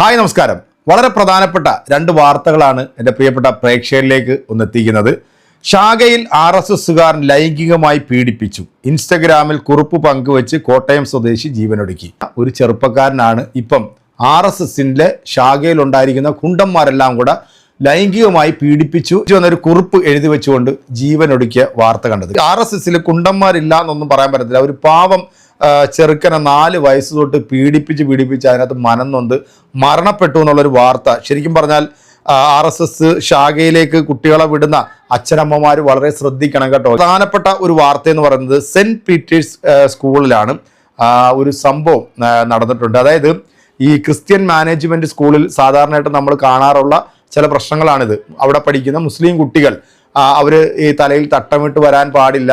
Hi നമസ്കാരം. വളരെ പ്രധാനപ്പെട്ട രണ്ട് വാർത്തകളാണ് എന്റെ പ്രിയപ്പെട്ട പ്രേക്ഷകരിലേക്ക് ഒന്ന് എത്തിക്കുന്നത് ഷാഗയിൽ ആർ എസ് എസുകാരൻ ലൈംഗികമായി പീഡിപ്പിച്ചു. ഇൻസ്റ്റഗ്രാമിൽ കുറിപ്പ് പങ്കുവച്ച് കോട്ടയം സ്വദേശി ജീവനൊടുക്കി. ഒരു ചെറുപ്പക്കാരനാണ് ഇപ്പം ആർ എസ് എസിന്റെ ഷാഗയിൽ ഉണ്ടായിരിക്കുന്ന കുണ്ടന്മാരെല്ലാം കൂടെ ലൈംഗികമായി പീഡിപ്പിച്ചു എന്നൊരു കുറിപ്പ് എഴുതി വെച്ചുകൊണ്ട് ജീവനൊടുക്കിയ വാർത്ത കണ്ടത്. ആർ എസ് എസിൽ കുണ്ടന്മാരില്ല എന്നൊന്നും പറയാൻ പറ്റത്തില്ല. ഒരു പാവം ചെറുക്കനെ നാല് വയസ്സ് തൊട്ട് പീഡിപ്പിച്ച് പീഡിപ്പിച്ച് അതിനകത്ത് മനംനൊന്ത് മരണപ്പെട്ടു എന്നുള്ളൊരു വാർത്ത. ശരിക്കും പറഞ്ഞാൽ ആർ എസ് എസ് ശാഖയിലേക്ക് കുട്ടികളെ വിടുന്ന അച്ഛനമ്മമാർ വളരെ ശ്രദ്ധിക്കണം കേട്ടോ. പ്രധാനപ്പെട്ട ഒരു വാർത്ത എന്ന് പറയുന്നത് സെന്റ് പീറ്റേഴ്സ് സ്കൂളിലാണ് ഒരു സംഭവം നടന്നിട്ടുണ്ട്. അതായത് ഈ ക്രിസ്ത്യൻ മാനേജ്മെന്റ് സ്കൂളിൽ സാധാരണയായിട്ട് നമ്മൾ കാണാറുള്ള ചില പ്രശ്നങ്ങളാണിത്. അവിടെ പഠിക്കുന്ന മുസ്ലിം കുട്ടികൾ അവർ ഈ തലയിൽ തട്ടമിട്ട് വരാൻ പാടില്ല.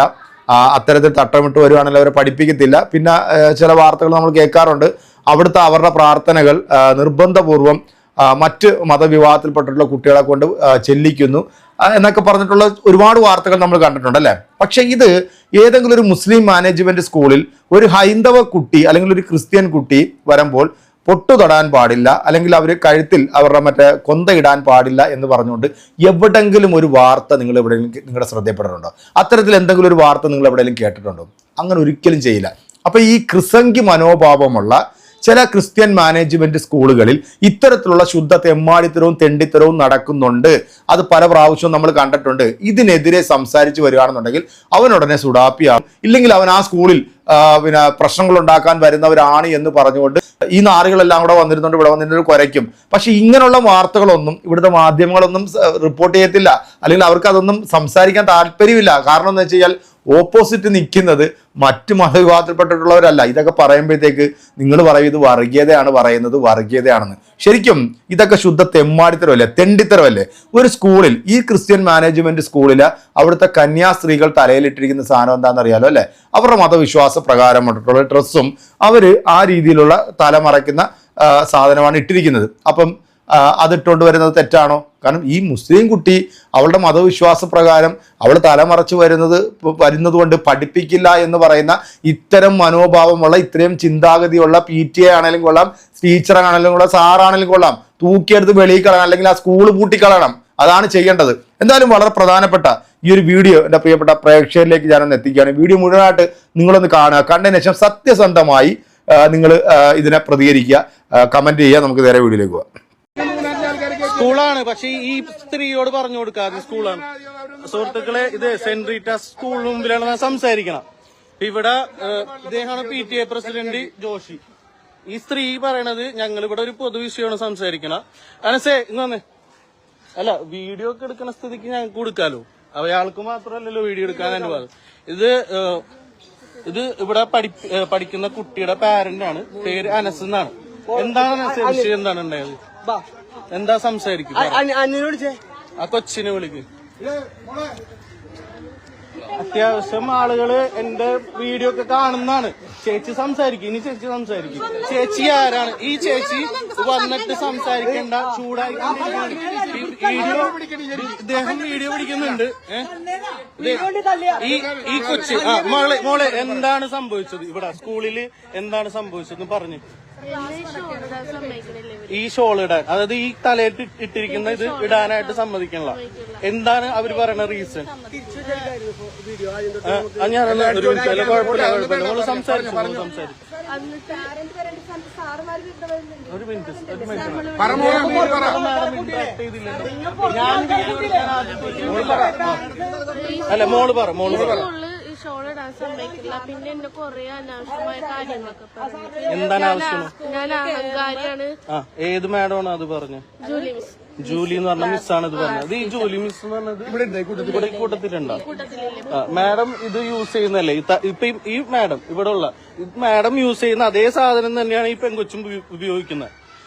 അത്തരത്തിൽ തട്ടമിട്ട് വരുവാണെങ്കിൽ അവരെ പഠിപ്പിക്കത്തില്ല. പിന്നെ ചില വാർത്തകൾ നമ്മൾ കേൾക്കാറുണ്ട്. അവിടുത്തെ അവരുടെ പ്രാർത്ഥനകൾ നിർബന്ധപൂർവം മറ്റ് മതവിവാഹത്തിൽപ്പെട്ടിട്ടുള്ള കുട്ടികളെ കൊണ്ട് ചെല്ലിക്കുന്നു. എന്നൊക്കെ പറഞ്ഞിട്ടുള്ള ഒരുപാട് വാർത്തകൾ നമ്മൾ കണ്ടിട്ടുണ്ട് അല്ലേ? പക്ഷെ ഇത് ഏതെങ്കിലും ഒരു മുസ്ലിം മാനേജ്മെന്റ് സ്കൂളിൽ ഒരു ഹൈന്ദവ കുട്ടി അല്ലെങ്കിൽ ഒരു ക്രിസ്ത്യൻ കുട്ടി വരുമ്പോൾ പൊട്ടു തൊടാൻ പാടില്ല അല്ലെങ്കിൽ അവർ കഴുത്തിൽ അവരുടെ മറ്റേ കൊന്ത ഇടാൻ പാടില്ല എന്ന് പറഞ്ഞുകൊണ്ട് എവിടെങ്കിലും ഒരു വാർത്ത നിങ്ങൾ എവിടെയെങ്കിലും നിങ്ങളുടെ ശ്രദ്ധയപ്പെട്ടിട്ടുണ്ടോ അത്തരത്തിൽ എന്തെങ്കിലും ഒരു വാർത്ത നിങ്ങൾ എവിടെയെങ്കിലും കേട്ടിട്ടുണ്ടോ? അങ്ങനെ ഒരിക്കലും ചെയ്യില്ല. അപ്പോൾ ഈ ക്രിസംഗി മനോഭാവമുള്ള ചില ക്രിസ്ത്യൻ മാനേജ്മെന്റ് സ്കൂളുകളിൽ ഇത്തരത്തിലുള്ള ശുദ്ധ തെമ്മാടിത്തരവും തെണ്ടിത്തരവും നടക്കുന്നുണ്ട്. അത് പല പ്രാവശ്യവും നമ്മൾ കണ്ടിട്ടുണ്ട്. ഇതിനെതിരെ സംസാരിച്ച് വരികയാണെന്നുണ്ടെങ്കിൽ അവനുടനെ സുഡാപ്പിയാകും. ഇല്ലെങ്കിൽ അവൻ ആ സ്കൂളിൽ പിന്നെ പ്രശ്നങ്ങൾ ഉണ്ടാക്കാൻ വരുന്നവരാണ് എന്ന് പറഞ്ഞുകൊണ്ട് ഈ നാറുകളെല്ലാം കൂടെ വന്നിരുന്നുണ്ട് ഇവിടെ വന്നിട്ട് കുരയ്ക്കും. പക്ഷെ ഇങ്ങനെയുള്ള വാർത്തകളൊന്നും ഇവിടുത്തെ മാധ്യമങ്ങളൊന്നും റിപ്പോർട്ട് ചെയ്യത്തില്ല. അല്ലെങ്കിൽ അവർക്ക് അതൊന്നും സംസാരിക്കാൻ താല്പര്യമില്ല. കാരണം എന്ന് വെച്ച് കഴിഞ്ഞാൽ ഓപ്പോസിറ്റ് നിൽക്കുന്നത് മറ്റ് മതവിഭാഗത്തിൽപ്പെട്ടിട്ടുള്ളവരല്ല ഇതൊക്കെ പറയുമ്പോഴത്തേക്ക് നിങ്ങൾ പറയും ഇത് വർഗീയതയാണ് പറയുന്നത് വർഗീയതയാണെന്ന്. ശരിക്കും ഇതൊക്കെ ശുദ്ധ തെമ്മാടിത്തരമല്ലേ? തെണ്ടിത്തരമല്ലേ? ഒരു സ്കൂളിൽ ഈ ക്രിസ്ത്യൻ മാനേജ്മെന്റ് സ്കൂളിൽ അവിടുത്തെ കന്യാസ്ത്രീകൾ തലയിലിട്ടിരിക്കുന്ന സാധനം എന്താണെന്ന് അറിയാലോ അല്ലേ? അവരുടെ മതവിശ്വാസ പ്രകാരമായിട്ടുള്ള ഡ്രസ്സും അവർ ആ രീതിയിലുള്ള തലമറയ്ക്കുന്ന സാധനമാണ് ഇട്ടിരിക്കുന്നത്. അപ്പം അതിട്ടുകൊണ്ട് വരുന്നത് തെറ്റാണോ? കാരണം ഈ മുസ്ലിം കുട്ടി അവളുടെ മതവിശ്വാസ പ്രകാരം അവൾ തലമറച്ച് വരുന്നത് വരുന്നത് കൊണ്ട് പഠിപ്പിക്കില്ല എന്ന് പറയുന്ന ഇത്തരം മനോഭാവമുള്ള ഇത്രയും ചിന്താഗതിയുള്ള പി ടി എ ആണെങ്കിലും കൊള്ളാം ടീച്ചറാണെങ്കിലും കൊള്ളാം സാറാണെങ്കിലും കൊള്ളാം തൂക്കിയെടുത്ത് വെളിയിൽ കളയണം അല്ലെങ്കിൽ ആ സ്കൂൾ പൂട്ടിക്കളയണം അതാണ് ചെയ്യേണ്ടത്. എന്തായാലും വളരെ പ്രധാനപ്പെട്ട ഈ ഒരു വീഡിയോ എന്റെ പ്രിയപ്പെട്ട പ്രേക്ഷകരിലേക്ക് ഞാനൊന്ന് എത്തിക്കുകയാണ്. വീഡിയോ മുഴുവനായിട്ട് നിങ്ങളൊന്ന് കാണുക. കണ്ടതിന് ശേഷം സത്യസന്ധമായി നിങ്ങൾ ഇതിനെ പ്രതികരിക്കുക. കമന്റ് ചെയ്യുക. നമുക്ക് നേരെ വീഡിയോയിലേക്ക് പോകാം. സ്കൂളാണ്. പക്ഷെ ഈ സ്ത്രീയോട് പറഞ്ഞു കൊടുക്കാതെ സ്കൂളാണ്. സുഹൃത്തുക്കളെ ഇത് സെന്റ് റീറ്റ സ്കൂളിന് മുമ്പിലാണ് ഞാൻ സംസാരിക്കണം. ഇവിടെ ഇദ്ദേഹമാണ് P T A president Joshi. ഈ സ്ത്രീ പറയണത് ഞങ്ങൾ ഇവിടെ ഒരു പൊതുവിഷയമാണ് സംസാരിക്കണം അനസേ ഇന്ന് വന്നേ. അല്ല വീഡിയോ ഒക്കെ എടുക്കുന്ന സ്ഥിതിക്ക് ഞങ്ങൾക്ക് കൊടുക്കാലോ. അയാൾക്ക് മാത്രമല്ലല്ലോ വീഡിയോ എടുക്കാൻ അനുവാദം ഇത് ഇത് ഇവിടെ പഠി പഠിക്കുന്ന കുട്ടിയുടെ പാരന്റ് ആണ്. പേര് അനസ് എന്നാണ്. എന്താണ് അനസ് വിഷയം എന്താണ് ഉണ്ടായത്? എന്താ സംസാരിക്കും? ആ കൊച്ചിനെ വിളിക്ക്. അത്യാവശ്യം ആളുകൾ എന്റെ വീഡിയോ ഒക്കെ കാണുന്നതാണ്. ചേച്ചി സംസാരിക്കും ഇനി ചേച്ചി സംസാരിക്കും. ചേച്ചി ആരാണ്? ഈ ചേച്ചി വന്നിട്ട് സംസാരിക്കേണ്ട ചൂടായി വീഡിയോ ഇദ്ദേഹം വീഡിയോ പിടിക്കുന്നുണ്ട്. ഈ ഈ കൊച്ച് ആ മോളെ മോളെ എന്താണ് സംഭവിച്ചത്? ഇവിടെ സ്കൂളിൽ എന്താണ് സംഭവിച്ചത് പറഞ്ഞു. ഈ ഷോൾ ഇടാൻ അതായത് ഈ തലയിട്ട് ഇട്ടിരിക്കുന്ന ഇത് ഇടാനായിട്ട് സമ്മതിക്കണില്ല. എന്താണ് അവർ പറയുന്ന റീസൺ ഒരു അല്ല കുഴപ്പമില്ല കുഴപ്പമില്ല. നമ്മൾ സംസാരിച്ചു? അല്ല മോൾ പറ മോൾ പറ. സ്കൂളിൽ ഈ ഷോൾ ഇടാൻ സമ്മതിക്കില്ല. പിന്നെ എന്നെ കൊറേ അനാവശ്യമായ കാര്യങ്ങളൊക്കെ പറഞ്ഞു. എന്താണ് ആവശ്യം ഞാൻ അഹങ്കാരിയാണ്. ഏത് മാഡമാണ് അത് പറഞ്ഞു? Julie miss. ജൂലി എന്ന് പറഞ്ഞ മിസ്സാണ് ഇത് പറഞ്ഞത്. ഈ ജൂലി മിസ് എന്ന് പറഞ്ഞത് ഇവിടെ ഈ കൂട്ടത്തിലുണ്ടോ? മാഡം ഇത് യൂസ് ചെയ്യുന്നല്ലേ ഇപ്പൊ ഈ- ഈ മാഡം ഇവിടെ ഉള്ള മാഡം യൂസ് ചെയ്യുന്ന അതേ സാധനം തന്നെയാണ് ഈ പെൺകൊച്ചും ഉപയോഗിക്കുന്നത്.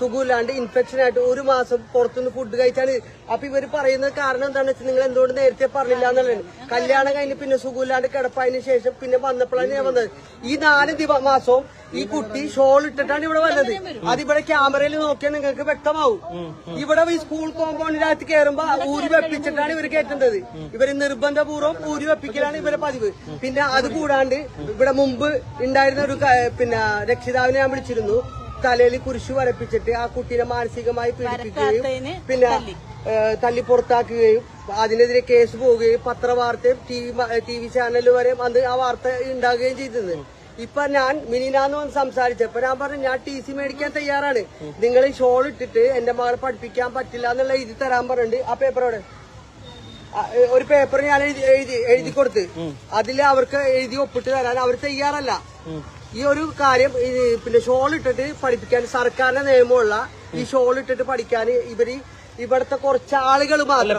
സുഖമില്ലാണ്ട് ഇൻഫെക്ഷൻ ആയിട്ട് ഒരു മാസം പുറത്തുനിന്ന് ഫുഡ് കഴിച്ചാണ് അപ്പൊ ഇവർ പറയുന്ന കാരണം എന്താണെന്ന് വെച്ചാൽ നിങ്ങൾ എന്തുകൊണ്ട് നേരത്തെ പറഞ്ഞില്ല എന്നുള്ളത്. കല്യാണം കഴിഞ്ഞ് പിന്നെ സുഖമില്ലാണ്ട് കിടപ്പായതിനു ശേഷം പിന്നെ വന്നപ്പോഴാണ് ഞാൻ വന്നത്. ഈ നാല് ദിവ മാസവും ഈ കുട്ടി ഷോൾ ഇട്ടിട്ടാണ് ഇവിടെ വന്നത്. അതിവിടെ ക്യാമറയിൽ നോക്കിയാൽ നിങ്ങൾക്ക് വ്യക്തമാവും. ഇവിടെ ഈ സ്കൂൾ കോമ്പൗണ്ടിനകത്ത് കയറുമ്പോ ഊരി വെപ്പിച്ചിട്ടാണ് ഇവർ കയറ്റുന്നത്. ഇവർ നിർബന്ധപൂർവം ഊരി വെപ്പിക്കലാണ് ഇവരെ പതിവ്. പിന്നെ അത് കൂടാണ്ട് ഇവിടെ മുമ്പ് ഉണ്ടായിരുന്ന ഒരു പിന്നെ രക്ഷിതാവിനെ ഞാൻ വിളിച്ചിരുന്നു. തലയിൽ കുരിശു വരപ്പിച്ചിട്ട് ആ കുട്ടീനെ മാനസികമായി പീഡിപ്പിക്കുകയും പിന്നെ തല്ലി. പുറത്താക്കുകയും അതിനെതിരെ കേസ് പോവുകയും പത്രവാർത്തയും T V T V channel വരെ അന്ന് ആ വാർത്ത ഉണ്ടാകുകയും ചെയ്തത്. ഇപ്പൊ ഞാൻ മിനിനാന്ന് വന്ന് സംസാരിച്ചപ്പോ ഞാൻ പറഞ്ഞു ഞാൻ ടി സി മേടിക്കാൻ തയ്യാറാണ്. നിങ്ങൾ ഈ ഷോൾ ഇട്ടിട്ട് എന്റെ മകളെ പഠിപ്പിക്കാൻ പറ്റില്ല എന്നുള്ള എഴുതി തരാൻ പറഞ്ഞിട്ടുണ്ട് ആ പേപ്പറോടെ ഒരു പേപ്പർ ഞാൻ എഴുതി എഴുതി എഴുതി കൊടുത്ത്. അതിൽ അവർക്ക് എഴുതി ഒപ്പിട്ട് തരാൻ അവർ തയ്യാറല്ല. ഈ ഒരു കാര്യം ഈ പിന്നെ ഷോൾ ഇട്ടിട്ട് പഠിപ്പിക്കാൻ സർക്കാരിന്റെ നിയമമുള്ള ഈ ഷോൾ ഇട്ടിട്ട് പഠിക്കാൻ ഇവർ ഇവിടുത്തെ കുറച്ച് ആളുകൾ മാത്രം.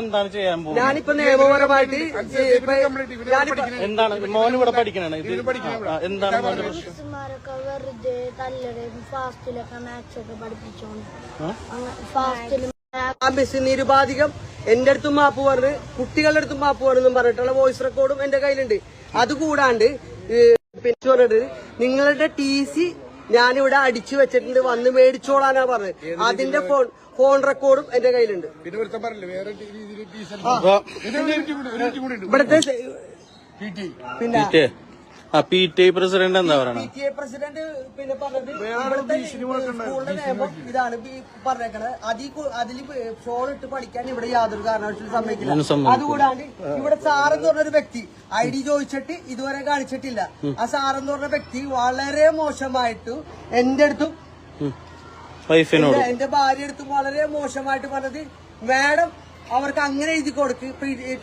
എന്താണ് ചെയ്യാൻ പോകുന്നത്? ഞാനിപ്പോ നിയമപരമായിട്ട് എന്താണ്? മോൻ ഇവിടെ പഠിക്കണേ. എന്താണ് വെറുതെ ഫാസ്റ്റിലൊക്കെ മാത്സ് ഒക്കെ പഠിപ്പിച്ചോണ്ട്. ഫാസ്റ്റിൽ നിരുപാധികം. എന്റെ അടുത്തും മാപ്പ് പറഞ്ഞ് കുട്ടികളുടെ അടുത്തും മാപ്പ് പറഞ്ഞെന്നും പറഞ്ഞിട്ടുള്ള വോയിസ് റെക്കോർഡും എന്റെ കയ്യിലുണ്ട്. അതുകൂടാണ്ട് പിന്നെ പറഞ്ഞിട്ട് നിങ്ങളുടെ ടി സി ഞാനിവിടെ അടിച്ചു വെച്ചിട്ടുണ്ട്. വന്ന് മേടിച്ചോളാനാ പറഞ്ഞത്. അതിന്റെ ഫോൺ ഫോൺ റെക്കോർഡും എന്റെ കയ്യിലുണ്ട്. ഇവിടുത്തെ പിന്നെ പി ടി പ്രസിഡന്റ് എന്താ പറയണേ? പി ടി എ പ്രസിഡന്റ് പിന്നെ പറഞ്ഞത് ഇവിടുത്തെ സ്കൂളിന്റെ നിയമം ഇതാണ് പറഞ്ഞേക്കണത് അതിൽ അതിൽ ഷോൾ ഇട്ട് പഠിക്കാൻ ഇവിടെ യാതൊരു കാരണവശാലും സമ്മതിക്കില്ല. അതുകൂടാണ്ട് ഇവിടെ സാറെന്ന് പറഞ്ഞൊരു വ്യക്തി ഐ ഡി ചോദിച്ചിട്ട് ഇതുവരെ കാണിച്ചിട്ടില്ല. ആ സാറെന്ന് പറഞ്ഞ വ്യക്തി വളരെ മോശമായിട്ട് എന്റെ അടുത്തും വൈഫിനോട് എന്റെ ഭാര്യ അടുത്തും വളരെ മോശമായിട്ട് പറഞ്ഞത് മാഡം അവർക്ക് അങ്ങനെ എഴുതി കൊടുക്ക്.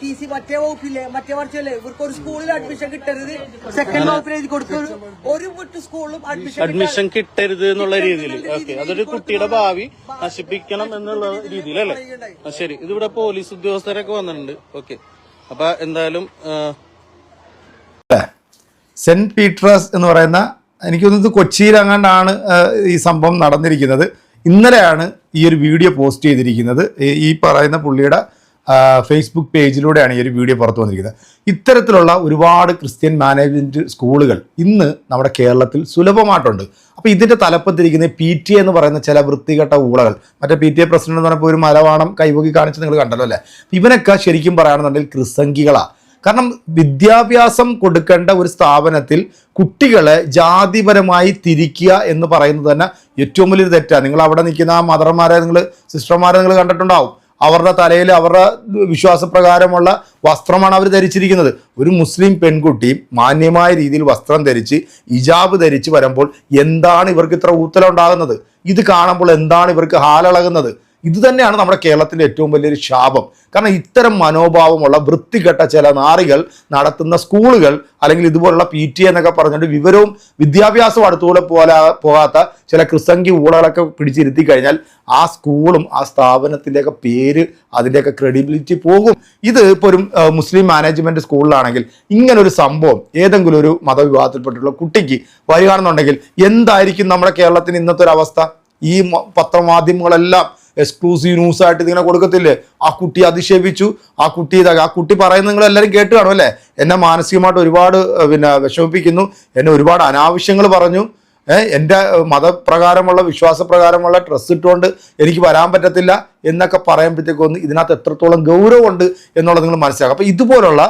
ടി സി മറ്റേ വകുപ്പില്ലേ? മറ്റേ വർഷമല്ലേ ഇവർക്ക് ഒരു സ്കൂളിൽ അഡ്മിഷൻ കിട്ടരുത്. സെക്കൻഡ് വകുപ്പിൽ എഴുതി കൊടുക്കും. ഒരു- വിട്ട് സ്കൂളിലും അഡ്മിഷൻ അഡ്മിഷൻ കിട്ടരുത് എന്നുള്ള രീതിയിൽ ഓക്കെ അതൊരു കുട്ടിയുടെ ഭാവി നശിപ്പിക്കണം എന്നുള്ള രീതിയിലല്ലേ? അല്ലേ ശരി. ഇതിവിടെ പോലീസ് ഉദ്യോഗസ്ഥരൊക്കെ വന്നിട്ടുണ്ട്. ഓക്കെ അപ്പൊ എന്തായാലും സെന്റ് പീറ്റേഴ്സ് എന്ന് പറയുന്ന എനിക്ക് തോന്നുന്നത് കൊച്ചിയിൽ അങ്ങാണ്ടാണ് ഈ സംഭവം നടന്നിരിക്കുന്നത്. ഇന്നലെയാണ് ഈ ഒരു വീഡിയോ പോസ്റ്റ് ചെയ്തിരിക്കുന്നത് ഈ- പറയുന്ന പുള്ളിയുടെ ഫേസ്ബുക്ക് പേജിലൂടെയാണ് ഈ ഒരു വീഡിയോ പുറത്തു വന്നിരിക്കുന്നത്. ഇത്തരത്തിലുള്ള ഒരുപാട് ക്രിസ്ത്യൻ മാനേജ്മെന്റ് സ്കൂളുകൾ ഇന്ന് നമ്മുടെ കേരളത്തിൽ സുലഭമായിട്ടുണ്ട്. അപ്പോൾ ഇതിന്റെ തലപ്പത്തിരിക്കുന്ന പി ടി എന്ന് പറയുന്ന ചില വൃത്തികെട്ട ഊളകൾ മറ്റേ പി ടി എ പ്രസിഡന്റ് എന്ന് പറഞ്ഞപ്പോൾ ഒരു മലവാണം കൈപോക്കി കാണിച്ച് നിങ്ങൾ കണ്ടല്ലോ അല്ലേ? ഇവനൊക്കെ ശരിക്കും പറയുകയാണെന്നുണ്ടെങ്കിൽ ക്രിസംഗികളാണ് കാരണം വിദ്യാഭ്യാസം കൊടുക്കേണ്ട ഒരു സ്ഥാപനത്തിൽ കുട്ടികളെ ജാതിപരമായി തിരിക്കുക എന്ന് പറയുന്നത് തന്നെ ഏറ്റവും വലിയൊരു തെറ്റാണ്. നിങ്ങൾ അവിടെ നിൽക്കുന്ന ആ മദർമാരെ നിങ്ങൾ സിസ്റ്റർമാരെ നിങ്ങൾ കണ്ടിട്ടുണ്ടാവും. അവരുടെ തലയിൽ അവരുടെ വിശ്വാസപ്രകാരമുള്ള വസ്ത്രമാണ് അവർ ധരിച്ചിരിക്കുന്നത്. ഒരു മുസ്ലിം പെൺകുട്ടി മാന്യമായ രീതിയിൽ വസ്ത്രം ധരിച്ച് ഇജാബ് ധരിച്ച് വരുമ്പോൾ എന്താണ് ഇവർക്ക് ഇത്ര ഊത്തലം ഉണ്ടാകുന്നത് ഇത് കാണുമ്പോൾ എന്താണ് ഇവർക്ക് ഹാലളകുന്നത്? ഇത് തന്നെയാണ് നമ്മുടെ കേരളത്തിന്റെ ഏറ്റവും വലിയൊരു ശാപം. കാരണം ഇത്തരം മനോഭാവമുള്ള വൃത്തികെട്ട ചില നാറികൾ നടത്തുന്ന സ്കൂളുകൾ അല്ലെങ്കിൽ ഇതുപോലുള്ള പി ടി എന്നൊക്കെ പറഞ്ഞിട്ട് വിവരവും വിദ്യാഭ്യാസവും അടുത്തുകൂടെ പോലെ പോകാത്ത ചില ക്രിസംഗി ഊളകളൊക്കെ പിടിച്ചിരുത്തി കഴിഞ്ഞാൽ ആ സ്കൂളും ആ സ്ഥാപനത്തിന്റെയൊക്കെ പേര് അതിന്റെയൊക്കെ ക്രെഡിബിലിറ്റി പോകും. ഇത് ഇപ്പോൾ ഒരു മുസ്ലിം മാനേജ്മെന്റ് സ്കൂളിലാണെങ്കിൽ ഇങ്ങനൊരു സംഭവം ഏതെങ്കിലും ഒരു മതവിഭാഗത്തിൽപ്പെട്ടുള്ള കുട്ടിക്ക് വരികയാണെന്നുണ്ടെങ്കിൽ എന്തായിരിക്കും നമ്മുടെ കേരളത്തിന് ഇന്നത്തെ ഒരു അവസ്ഥ? ഈ പത്രമാധ്യമങ്ങളെല്ലാം എക്സ്ക്ലൂസീവ് ന്യൂസ് ആയിട്ട് ഇതിങ്ങനെ കൊടുക്കത്തില്ലേ? ആ കുട്ടി അധിക്ഷേപിച്ചു ആ കുട്ടി ആ കുട്ടി പറയുന്നത് നിങ്ങൾ എല്ലാവരും കേട്ട് കാണും അല്ലേ? എന്നെ മാനസികമായിട്ട് ഒരുപാട് പിന്നെ വിഷമിപ്പിക്കുന്നു. എന്നെ ഒരുപാട് അനാവശ്യങ്ങൾ പറഞ്ഞു. എന്റെ മതപ്രകാരമുള്ള വിശ്വാസപ്രകാരമുള്ള ഡ്രസ്സ് ഇട്ടുകൊണ്ട് എനിക്ക് വരാൻ പറ്റത്തില്ല എന്നൊക്കെ പറയുമ്പോഴത്തേക്കൊന്ന് ഇതിനകത്ത് എത്രത്തോളം ഗൗരവമുണ്ട് എന്നുള്ളത് നിങ്ങൾ മനസ്സിലാക്കുക അപ്പോൾ ഇതുപോലുള്ള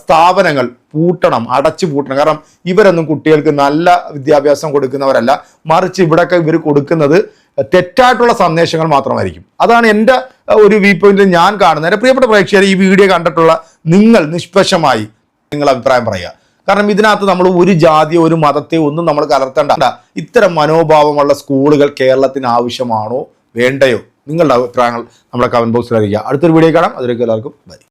സ്ഥാപനങ്ങൾ പൂട്ടണം അടച്ചു പൂട്ടണം. കാരണം ഇവരൊന്നും കുട്ടികൾക്ക് നല്ല വിദ്യാഭ്യാസം കൊടുക്കുന്നവരല്ല. മറിച്ച് ഇവിടെയൊക്കെ ഇവർ കൊടുക്കുന്നത് തെറ്റായിട്ടുള്ള സന്ദേശങ്ങൾ മാത്രമായിരിക്കും. അതാണ് എന്റെ ഒരു വ്യൂ പോയിന്റിൽ ഞാൻ കാണുന്നത്. പ്രിയപ്പെട്ട പ്രേക്ഷകർ ഈ വീഡിയോ കണ്ടിട്ടുള്ള നിങ്ങൾ നിഷ്പക്ഷമായി നിങ്ങൾ അഭിപ്രായം പറയുക. കാരണം ഇതിനകത്ത് നമ്മൾ ഒരു ജാതിയോ ഒരു മതത്തെയോ ഒന്നും നമ്മൾ കലർത്തേണ്ട. ഇത്തരം മനോഭാവമുള്ള സ്കൂളുകൾ കേരളത്തിന് ആവശ്യമാണോ? വേണ്ടയോ? നിങ്ങളുടെ അഭിപ്രായങ്ങൾ നമ്മുടെ കമന്റ് ബോക്സിൽ അറിയിക്കുക. അടുത്തൊരു വീഡിയോ കാണാം. അതിലേക്ക് എല്ലാവർക്കും ബൈ